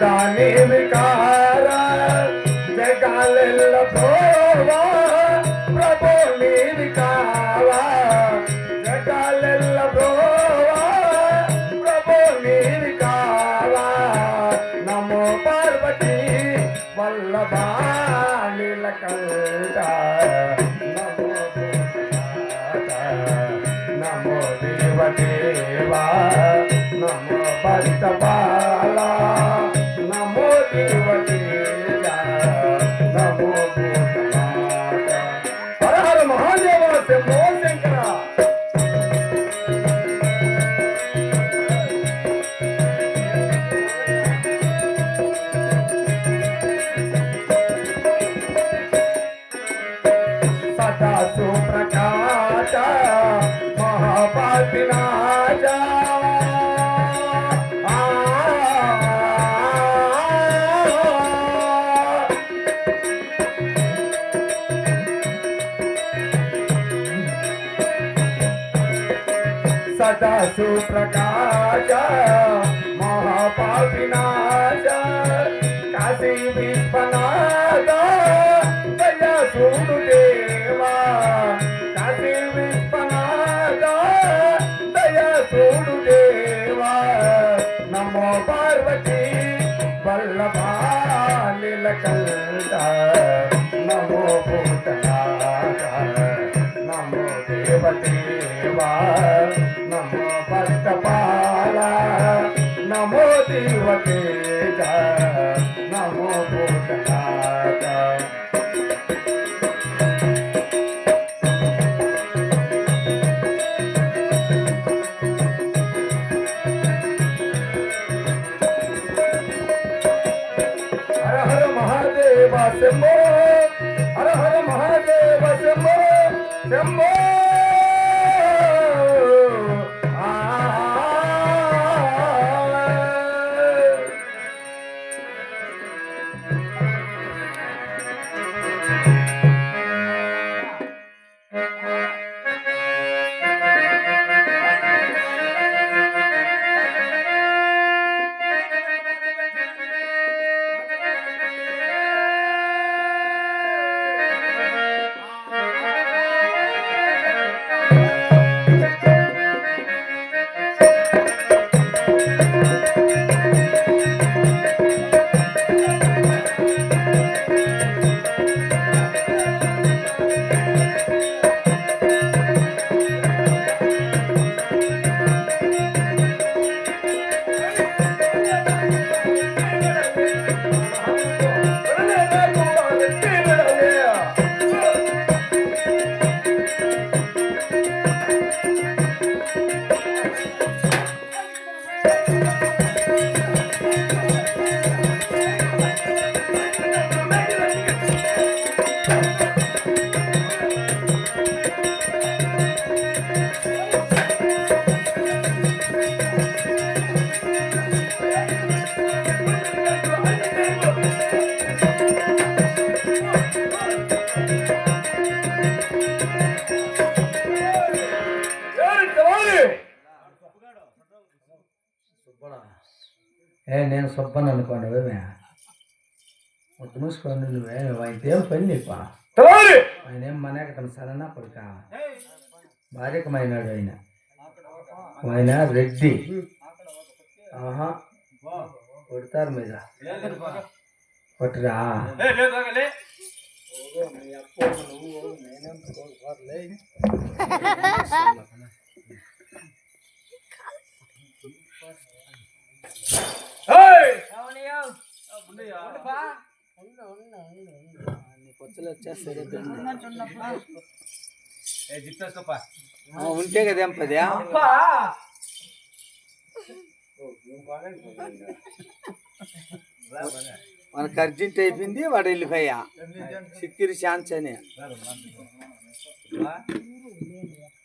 दाने विकार जगाल लभो ప్రసాద సుప్రకాశ మహాపావినాశ కాశీ విశ్వనాథ దయ సూడు దేవా కాశీ విశ్వనాథ దయ సూడు దేవా. నమో పార్వతీ వల్లభా నిలకంఠ నమో భూతనాథ నమో దేవదేవా वटे जा ఒట్టు మూసుకోండి నువ్వే ఆయనదేం పని నీపా ఆయన ఏం మనకటం సరేనా కొడుక? బాలికమైనాడు ఆయన. ఆయన రెడ్డి. ఆహా. కొడతారు మీద. కొట్టరా. ఉంటే కదా ఏం పదే మనకు అర్జెంట్ అయిపోయింది వాడు వెళ్ళిపోయా. సిక్కిరి ఛాన్స్ అని.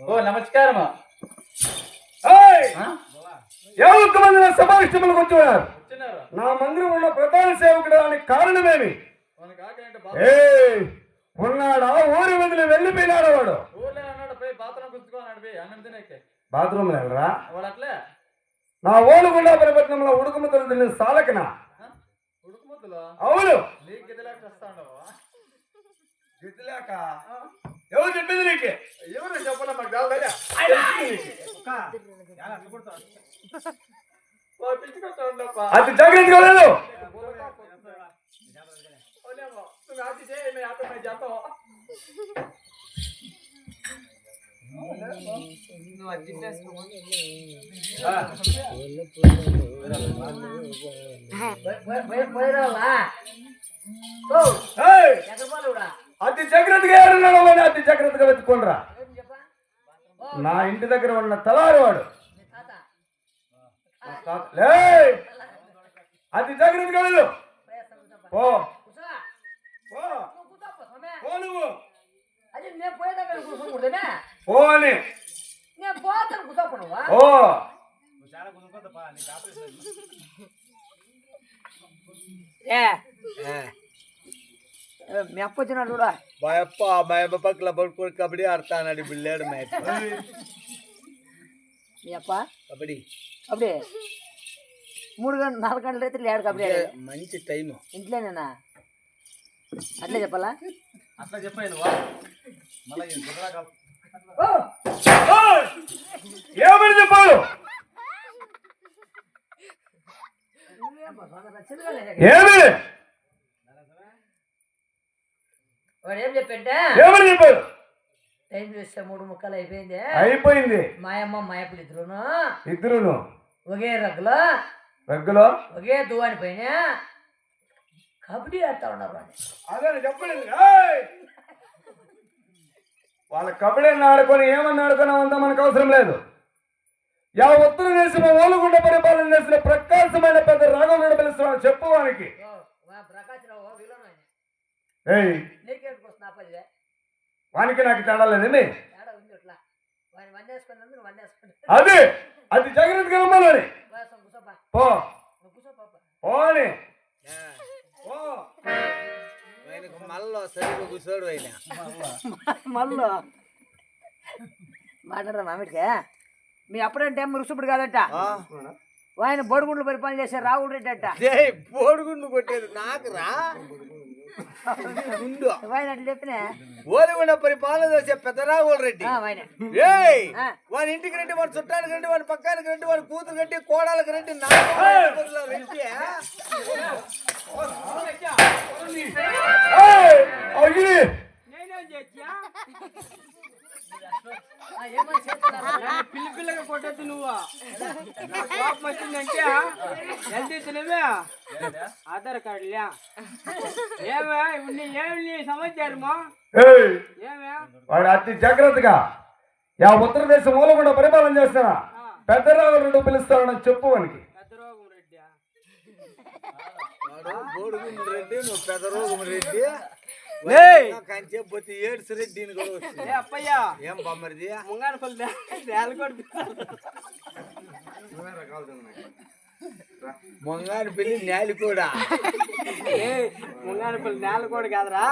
ఓ నమస్కారం సమావేశములకు వచ్చేవారు నా మందిరం ఉన్న ప్రధాన సేవకుడు దానికి కారణమేమి? ఏ ఉన్నాడా? ఊరి వదిలి వెళ్ళిపోయినాడు వాడు? ఊర్లో అన్నాడు పోయి బాత్రూమ్ అట్లే? నా ఓలుగుండా పరిపట్నంలో ఉడుకుముద్దలు తిన్న సాలకనా. అవును. ఎవరు చెప్పింది నీకు? ఎవరు చెప్పలే మాకు కాదు అది జాగ్రత్తగా లేదు నువ్వు ఆచి చేయి మేము ఆపే మేము చేస్తాం ఏయ్! అతి జాగ్రత్తగా ఎవరున్నాడో వాడిని అతి జాగ్రత్తగా వెతుక్కోండిరా నా ఇంటి దగ్గర ఉన్న తలారి వాడు నా తాత- లేయ్! అతి జాగ్రత్తగా వెళ్ళు పో పో. పో నువ్వు అదే నేను పోయేదాకా కూర్చోకూడదనే పో అని నేను పోతాను కూర్చోపడవా ఓ ఏ మీ అప్ప వచ్చినాడు కూడా మా అప్ప మా అమ్మ పక్కల పడుకొని కబడ్డీ ఆడతానని బిల్లాడు మ్యాచ్ మీ అప్ప కబడ్డీ అప్పుడే మూడు గంటలు నాలుగు గంటలు అయితే లేడు కబడ్డీ ఆడేది. మంచి టైం ఇంట్లోనేనా అట్లే చెప్పాలా అట్లా చెప్పాను వా మళ్ళీ ఓ! ఓయ్! ఏమని చెప్పాడు నువ్వేం బా, సొంత చిన్నగా లేదు. ఏమి వాడు ఏం చెప్పంటే ఏమని చెప్పాడు టైం చూస్తే మూడు ముక్కలు అయిపోయింది. అయిపోయింది. మాయమ్మ మాయప్పుడు ఇద్దరును. ఇద్దరును? ఒకే రగ్గులో? రగ్గులో? ఒకే దువ్వాని పైన కబడ్డీ ఆడుతా ఉన్నారు అదే చెప్పలేదు! వాళ్ళ కబడ్డీ ఆడుకొని ఏమన్నా ఆడుకున్నామంతా మనకు అవసరం లేదు. యా ఉత్తర దేశం ఓలుగుండ పరిపాలన చేసిన ప్రకాశమైన పెద్ద రాఘవుడు పిలుస్తున్నాడు చెప్పు వానికి. ఏయ్! వానికి నాకు తేడా వన్నేసుకుని అది అది జాగ్రత్తగా రమ్మని పో. నువ్వు కూర్చో పాప పో అని. పో. ఆయనకు మళ్ళీ సరిగ్గా కూర్చోడు ఆయన. మళ్ళీ. మాట్లాడరా మామిడికే? మీ అప్పుడంటే మురుసుపుడు కాదంట? ఆ? ఆయన బోడిగుండ్లు పరిపాలన చేసే రావుడు రెడ్డి అంట. ఏయ్, బోడిగుండు కొట్టేది నాకు రా గుండు ఆయన అట్లా చెప్పినా? ఓలిగుండ పరిపాలన చేసే రెడ్డి. వాని ఇంటికి రండి వాని చుట్టానికి రండి వాని పక్కానికి రండి వాని కూతురు రండి కోడలకు రండి నాకు రండి ఏయ్! అయ్యి! ఆ, ఏమని చేస్తున్నారు? పిల్లి పిల్లగా కొట్టద్దు నువ్వు. కోపం వచ్చిందంటే ఎంత ఇచ్చినవే ఆధార్ కార్డులే ఏమే ఇప్పుడు ఏమి సమాచారము ఏయ్! ఏమే? వాడు అతి జాగ్రత్తగా యా ఉత్తర దేశం మూలకుండా పరిపాలన చేస్తున్నా పెద్ద రాఘవుడు పిలుస్తానని చెప్పు వానికి. పెద్ద రోగం రెడ్డి రెడ్డి నువ్వు పెద్ద రోగం రెడ్డి. ఏయ్! కంచె పోతే ఏడ్స్ రెడ్డి అని కూడా ఏ అప్పయ్యా! ఏం బొమ్మరిది? ముంగాన పల్లి నేల మొంగాని పెళ్ళి నేలి కూడా. ముంగాన పల్లి నేల కొడు కాదురా.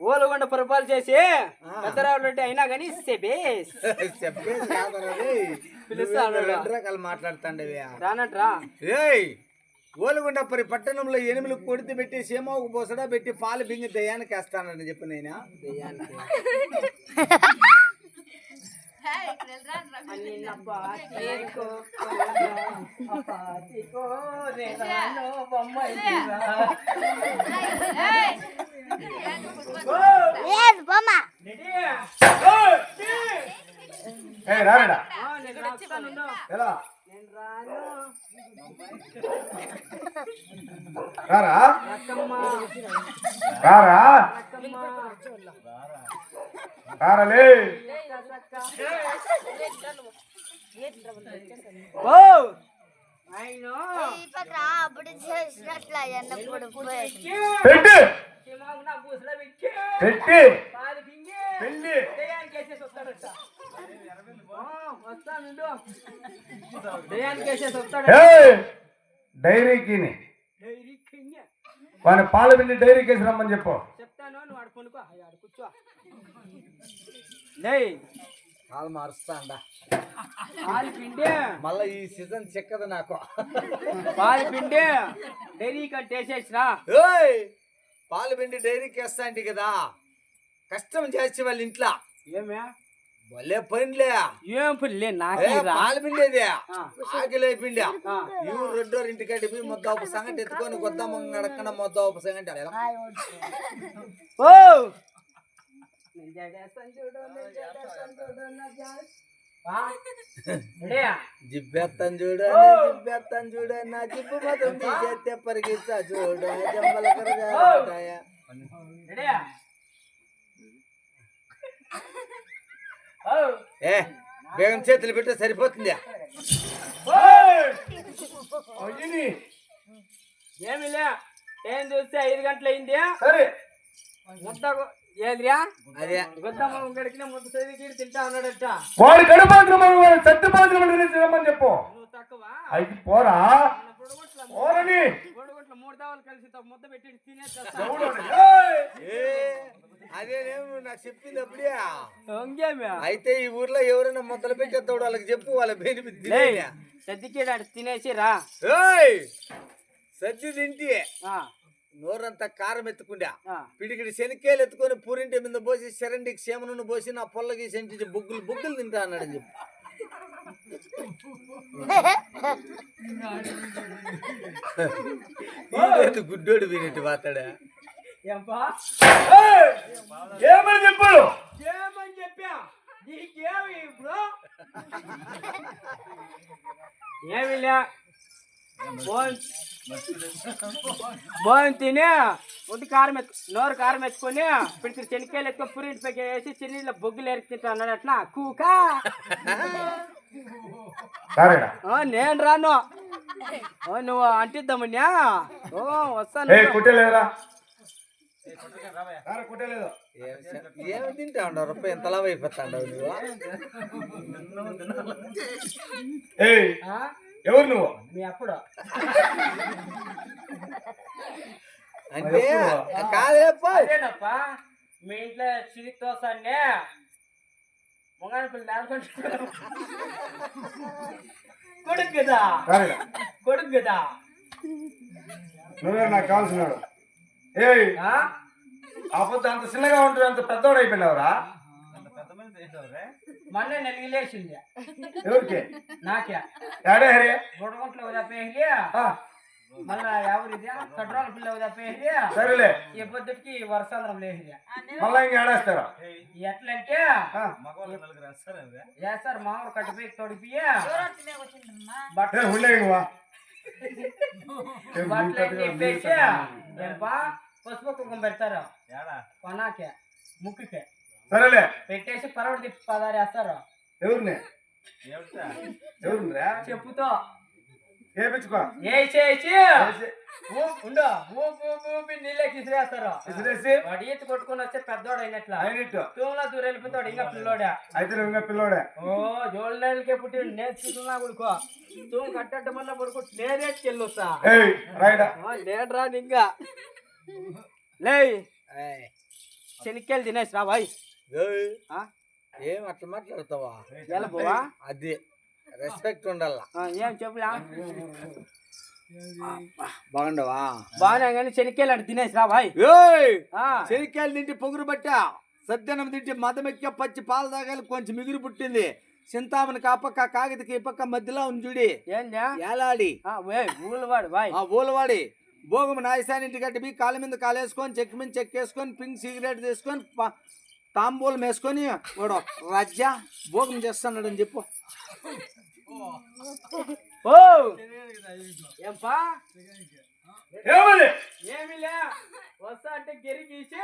ఓలుగొండ పరిపాలన చేసి పెద్దరావు రెడ్డి అయినా కానీ. రెండు రకాలు మాట్లాడుతాండవి. రానట్రా. ఏయ్! ఓలుగుండపరి పట్టణంలో ఎనిమిది కొడితే పెట్టి సీమోకు పోసడా పెట్టి పాలు బింగి దయ్యానికి వేస్తానని చెప్పి నేను దయ్యానికి నిన్నపాతికో పాతికో రేనాలో లేదు బొమ్మ ఏ రారడా నేను రాస్తానుండు. ఎలా నేను రాను రారా? రారా? రారలే. పెట్టి! పెట్టి! పెళ్ళి దయ్యానికి డైరీ. వాని పాలు పిండి డైరీకి వేసి రమ్మని చెప్పు. చెప్తాను నువ్వు ఆడు కొనుక్కో ఆడు కూర్చో. కాలు మారుస్తాండా. పాలు పిండి. మళ్ళా ఈ సీజన్ చిక్కదు నాకు. పాలు పిండి. డైరీ కంటే వేసేసిరా ఏయ్! పాలు పిండి డైరీకి వేస్తా అంటే కదా. కష్టం చేసి వాళ్ళ ఇంట్లో. ఏమే? భలే పనిలే. ఏం పుల్లే ఏ, నాకే పాలు పిండేది. ఆకిలే పిండి. ఆ. ఇవి రెండో ఇంటికాడి పోయి ముద్ద ఉప్పు సంగటి ఎత్తుకొని కొద్దామ గడకుండా ముద్ద ఉప్పు సంగటి ఓ. ఆ? రెడీయా? జిబ్బెత్తాను చూడు. జిబ్బెత్తాను చూడు నా జిబ్బు మొత్తం తీసేస్తే పరిగెత్తా చూడు జమ్మల ఓ. రెడీయా? ఓ ఏ బేగం చేతులు పెట్టి సరిపోతుంది. ఏమి లే ఏం చూస్తే ఐదు గంటలు అయింది సరే ముద్ద ఏదిరా? అదే. గుద్దమ్మ గడికిన ముద్ద చదివి తింటా ఉన్నాడట. వాడి రమ్మని చెప్పు. నువ్వు తక్కువ. అయితే పోరా. మూడు దావలు కలిసి ముద్ద పెట్టి అదేనేమో నాకు చెప్పింది అప్పుడే. అయితే ఈ ఊర్లో ఎవరైనా మొదలు పెట్టేస్తాడు వాళ్ళకి చెప్పు వాళ్ళ బెనిఫిట్ సర్దికేడాడు తినేసి రా. ఏయ్! సజ్జి తింటి నోరంతా కారం ఎత్తుకుండా. పిడికిడి శనిక్కాయలు ఎత్తుకొని పూరింటి మీద పోసి శరండికి సేమను పోసి నా పొల్లకి సెంటి బుగ్గులు బుగ్గులు తింటా అన్నాడని చెప్పు. గుడ్డోడు వినట్టు మాట్లాడా ఏమని చెప్పాడు ఏమని చెప్పా? నీకేమి ఇప్పుడు? ఏమిలే? లే తిని ఒంటి కారం ఎత్తు నోరు కారం ఎత్తుకొని పిడిచి శనికాయలు ఎత్తుకొని పురింటి పైకి వేసి చిన్నీళ్ళ బొగ్గులు ఎరికి అన్నాడు అట్లా కూకా. సరేనా? నేను రాను. నువ్వు అంటిద్దామన్యా? ఓ ఏ వస్తాను కుట్టలేదురా కుట్టలేదు ఏమి తింటా ఉండవు రూపాయి ఎంత లాభ అయిపోతా ఉండవు నువ్వు? ఏయ్ ఆ? ఎవరు నువ్వు? మీ అప్పుడు. అంటే కాదేపా మీ ఇంట్లో చిరి తోసాన్ని మొగాని పిల్ల నేలకొంటున్నాడు కొడుకు కదా సరేనా కొడుకు కదా నువ్వే నాకు కావాల్సినాడు ఏయ్ ఆ? అప్పుడు అంత చిన్నగా ఉంటుంది అంత పెద్దోడు అయిపోయినావురా మొన్న నెలిగిలేసింది ఎవరికి నాకే ఏడే హరి బుడగుంట్లో ఉదపేహి ఆ, మళ్ళా ఎవరిది? కట్రోల పిల్ల ఉదపేహి సరేలే. ఈ పొద్దుకి వర్షాంధ్రం లేచింది మళ్ళా ఇంక ఏడేస్తారా? ఎట్లంటే ఆ, వేస్తారు మామూలు కట్టిపోయి తొడిపి ఏ, బట్టలు పసుపు కుంకుమ పెడతారు. కొనాకే ముక్కుకే. సరేలే. పెట్టేసి పరవడి తిప్పి పదారేస్తారు. ఎవరిని? చెప్పుతో. చేపించుకో ఉండు. ఊపి ఊపి ఊపి నీళ్ళకి ఇసిరేస్తారు ఇసిరేసి వాడు ఈత కొట్టుకొని వస్తే పెద్దోడు అయినట్ల. అయినట్టు. తూములో దూరం వెళ్ళిపోతాడు ఇంకా పిల్లోడా? అయితే ఇంకా పిల్లోడే? ఓ నెలలకే పుట్టి నేర్చుకుంటున్నా కొడుకో. తూము కట్టడ్డ మళ్ళీ కొడుకు. నేను రాను ఇంకా. లే శనిక్కాయలు తినేసి రా బాయ్. ఏయ్, ఆ? ఏం అట్లా మాట్లాడతావా? ఎలా పోవా? అది. రెస్పెక్ట్ ఉండాలా. ఏం చెప్పులా? బాగుండవా? బాగానే కానీ శనిక్కాయలు అంటే తినేసి రా బాయ్. ఏయ్! ఆ, శనిక్కాయలు తింటే పొగురు బట్టా సద్దనం తింటే మదమెక్క పచ్చి పాలు తాగాలి కొంచెం మిగురు పుట్టింది. చింతామణి ఆ పక్క కాగితకి ఈ పక్క మధ్యలో ఉంది చూడి. ఏలాడి? ఊళ్ళవాడు బాయ్. ఆ ఊలవాడి భోగం నాయసాని ఇంటి గట్టి కాళ్ళ మీద కాలేసుకొని చెక్ మీద చెక్ వేసుకొని పింక్ సిగరెట్ తీసుకొని తాంబూలం వేసుకొని వాడు రజ్జ భోగం చేస్తున్నాడని చెప్పు. ఓ! ఏంపా? ఏమని? ఏమి లే. వస్తా అంటే గెరి గీసి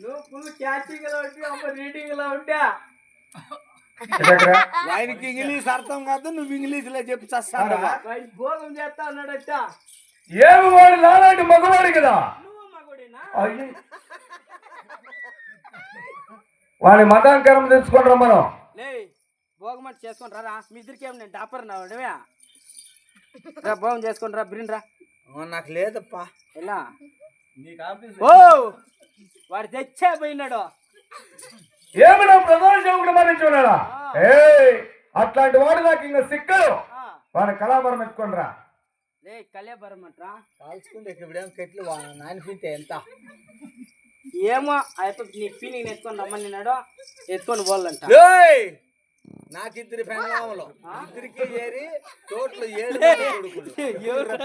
నువ్వు ఫుల్ క్యాచింగ్లో ఉంటే అమ్మ రీడింగ్లో ఉంటా? ఆయనకి ఇంగ్లీష్ అర్థం కాదు నువ్వు ఇంగ్లీష్లో చెప్పి చస్తాడు భోగం చేస్తా అన్నాడట. ఏమి వాడు నాలాంటి మగవాడు కదా. వాడి మతాంకరం తెలుసుకుంటాం మనం. లే భోగమంట చేసుకొని రా. మీ ఇద్దరికేం నేను డాపర్ నావడమే రా భోగం చేసుకొని రా బిరిన్ రా. నాకు లేదప్పా. ఎలా? ఓ! వాడు తెచ్చే పోయినాడు. ఏమైనా మరణించున్నాడా ఏ అట్లాంటి వాడు నాకు ఇంకా సిక్కడు. వాడి కళాభరం ఎత్తుకొని రా. లే కళ్యాబరమంట్రా కాల్చుకుంటే ఇప్పుడేం కట్లు నానిపింటే ఎంత? ఏమో అయిపోయి నీ ఫీలింగ్ ఎత్తుకొని రమ్మన్నాడు. ఎత్తుకొని పోవాలంట. ఏయ్! నాకిద్దరి పెళ్ళాములు ఇద్దరికి ఏరి తోటలు ఏడు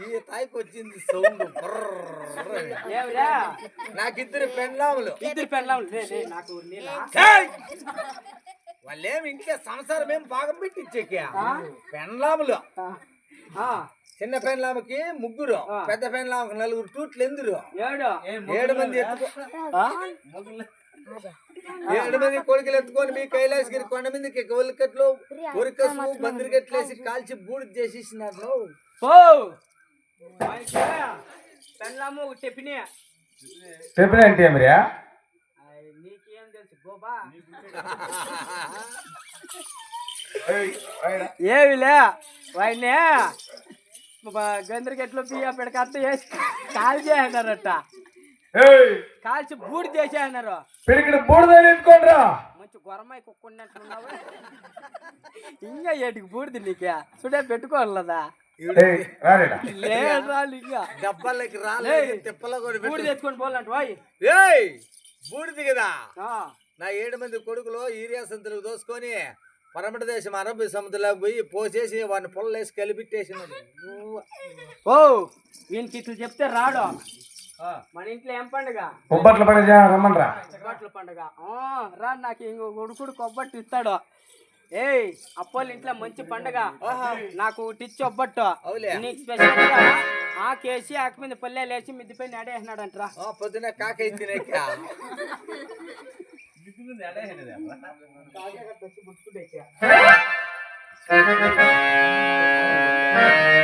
ఈ తాయికి వచ్చింది సౌండ్ నాకిద్దరు పెళ్ళాములు ఇద్దరు పెళ్ళాం లే లే, నాకు నీలా వాళ్ళేం ఇంట్లో సంసారం ఏం భాగం పెట్టి ఆ, చిన్న పెళ్ళాముకి ముగ్గురు. పెద్ద పెళ్ళాముకి నలుగురు టూట్లు ఎందురు ఏడు ఏడు మంది ఎత్తుకో. ఆ? ఏడు మంది కొడుకులు ఎత్తుకొని మీ కైలాసగిరి కొండ మీదకి ఒలికట్లు ఉరికసు బందిరికట్లు వేసి కాల్చి బూడిద చేసేసినారు. పెళ్ళాము టిఫిన్ చెప్పిన. ఏంటి ఏమిరా నీకేం తెలుసు గోబా ఏయ్, ఏమిలే వాడిని గందరికెట్లో బియ్య పెడకంత వేసి కాల్ ఏయ్, కాల్చి బూడి చేసేసినారు పిడికిడి బూడిదని మంచి గొరమాయి కుక్కున్నట్లున్నావు ఇంకా ఏటికి బూడిది నీకే? చూడే రారేడా లేదా ఇంకా డబ్బాలకి రాలేదు తిప్పలో కూడా బూడి. తెచ్చుకొని పోవాలంట వాయి. ఏయ్ బూడిది కదా. ఆ, నా ఏడు మంది కొడుకులు ఈరియా సంతులకు దోసుకొని పరమట దేశం అరబ్బీ సముద్రంలోకి పోయి పోసేసి వాడిని పొల్లలేసి కలిపిట్టేసినాడు ఓ వీనికి ఇట్లా చెప్తే రాడు. మన ఇంట్లో ఏం పండుగ? ఉబ్బట్ల పని రమ్మని రా కొబ్బట్ల పండుగ. ఆ, రా నాకు ఇంకో కొడుకుడు కొబ్బట్టు ఇస్తాడు ఏయ్ అప్పోళ్ళ ఇంట్లో మంచి పండుగ. నాకు ఇచ్చి ఒబ్బట్టు. అవులే. నీకు స్పెషల్గా ఆకేసి ఆకు మీద పల్లెలు వేసి మిద్దిపై నడేసినాడంట్రా ఆ, పొద్దున కాకైంది కాకే